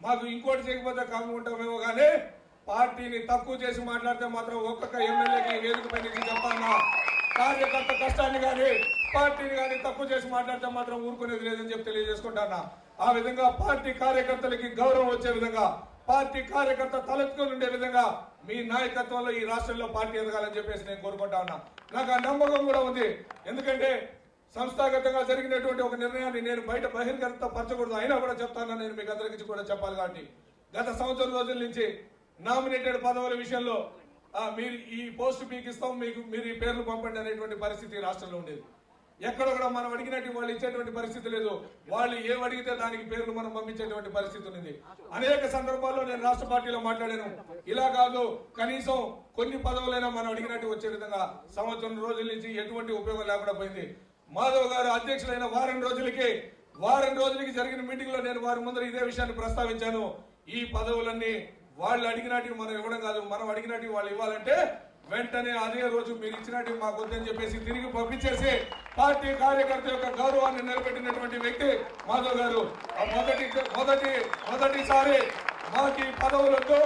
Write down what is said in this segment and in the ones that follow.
మాకు ఇంకోటి చేయకపోతే కాముకుంటామేమో కానీ పార్టీని తక్కువ చేసి మాట్లాడితే మాత్రం ఒక్కొక్క ఎమ్మెల్యేకి వేదిక పై నుంచి చెప్తానా కార్యకర్త కష్టాన్ని కానీ పార్టీని కానీ తక్కువ చేసి మాట్లాడితే మాత్రం ఊరుకునేది లేదని చెప్పి తెలియజేసుకుంటానా ఆ విధంగా పార్టీ కార్యకర్తలకి గౌరవం వచ్చే విధంగా పార్టీ కార్యకర్త తలెత్తుకొని ఉండే విధంగా మీ నాయకత్వంలో ఈ రాష్ట్రంలో పార్టీ ఎదగాలని చెప్పేసి నేను కోరుకుంటా ఉన్నా. నాకు ఆ నమ్మకం కూడా ఉంది. ఎందుకంటే సంస్థాగతంగా జరిగినటువంటి ఒక నిర్ణయాన్ని నేను బయట బహిర్గత పరచకూడదు. అయినా కూడా చెప్తాను నేను మీకు అందరికీ కూడా చెప్పాలి కాబట్టి. గత సంవత్సరం రోజుల నుంచి నామినేటెడ్ పదవుల విషయంలో మీరు ఈ పోస్ట్ మీకు ఇస్తాం మీకు మీరు ఈ పేర్లు పంపండి అనేటువంటి పరిస్థితి రాష్ట్రంలో ఉండేది. ఎక్కడ కూడా మనం అడిగినట్టు వాళ్ళు ఇచ్చేటువంటి పరిస్థితి లేదు. వాళ్ళు ఏం అడిగితే దానికి పేర్లు మనం పంపించేటువంటి పరిస్థితి ఉంది అనేక సందర్భాల్లో నేను రాష్ట్ర పార్టీలో మాట్లాడాను. ఇలా కాదు కనీసం కొన్ని పదవులైనా మనం అడిగినట్టు వచ్చే విధంగా సంవత్సరం రోజుల నుంచి ఎటువంటి ఉపయోగం లేకుండా పోయింది. మాధవ్ గారు అధ్యక్షులైన వారం రోజులకి వారం రోజులకి జరిగిన మీటింగ్లో నేను వారి ముందర ఇదే విషయాన్ని ప్రస్తావించాను. ఈ పదవులన్నీ వాళ్ళు అడిగినట్టు మనం ఇవ్వడం కాదు మనం అడిగినట్టు వాళ్ళు ఇవ్వాలంటే వెంటనే అదే రోజు మీరు ఇచ్చినట్టు మాకు వద్దని చెప్పేసి తిరిగి పంపించేసి పార్టీ కార్యకర్త యొక్క గౌరవాన్ని నిలబెట్టినటువంటి వ్యక్తి మాధవ్ గారు. ఆ మొదటి మొదటి మొదటిసారి మాకు ఈ పదవులతో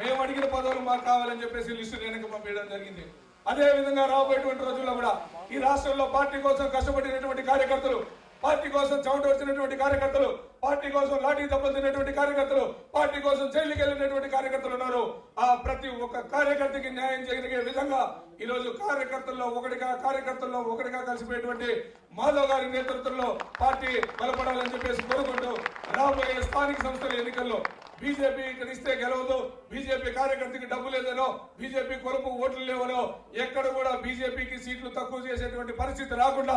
మేము అడిగిన పదవులు మాకు కావాలని చెప్పేసి లిస్టు వెనక పంపించడం జరిగింది. అదే విధంగా రాబోయేటువంటి రోజుల్లో కూడా ఈ రాష్ట్రంలో పార్టీ కోసం కష్టపడినటువంటి కార్యకర్తలు పార్టీ కోసం చౌట వచ్చినటువంటి కార్యకర్తలు పార్టీ కోసం లాఠీ దెబ్బలు తిన్నటువంటి కార్యకర్తలు పార్టీ కోసం జైలుకి వెళ్ళినటువంటి కార్యకర్తలు ఉన్నారు. ఆ ప్రతి ఒక్క కార్యకర్తకి న్యాయం చేయగలిగే విధంగా ఈ రోజు కార్యకర్తల్లో ఒకటిగా కార్యకర్తల్లో ఒకటిగా కలిసిపోయేటువంటి మాధవ్ గారి నేతృత్వంలో పార్టీ బలపడాలని చెప్పేసి కోరుకుంటూ రాబోయే స్థానిక సంస్థల ఎన్నికల్లో బీజేపీ ఇక్కడ ఇస్తే గెలవదు బీజేపీ కార్యకర్తకి డబ్బు లేదనో బీజేపీ కొరకు ఓట్లు లేవనో ఎక్కడ కూడా బీజేపీకి సీట్లు తక్కువ చేసేటువంటి పరిస్థితి రాకుండా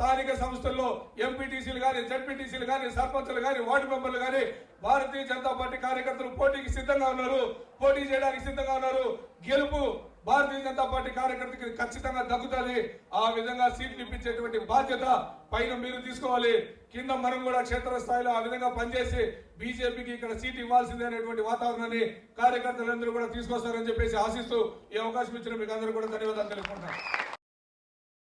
స్థానిక సంస్థల్లో ఎంపీటీసీలు కానీ జడ్పీటీసీలు కానీ సర్పంచులు కానీ వార్డు మెంబర్లు కానీ భారతీయ జనతా పార్టీ కార్యకర్తలు పోటీకి సిద్ధంగా ఉన్నారు. పోటీ చేయడానికి సిద్ధంగా ఉన్నారు. గెలుపు భారతీయ జనతా పార్టీ కార్యకర్తకి ఖచ్చితంగా దక్కుతుంది. ఆ విధంగా సీట్లు ఇప్పించేటువంటి బాధ్యత పైన మీరు తీసుకోవాలి. కింద మనం కూడా క్షేత్రస్థాయిలో ఆ విధంగా పనిచేసి బీజేపీకి ఇక్కడ సీట్ ఇవ్వాల్సిందే అనేటువంటి వాతావరణాన్ని కార్యకర్తలందరూ కూడా తీసుకొస్తారని చెప్పేసి ఆశిస్తూ ఈ అవకాశం ఇచ్చిన మీకు అందరూ కూడా ధన్యవాదాలు తెలుపుకుంటాను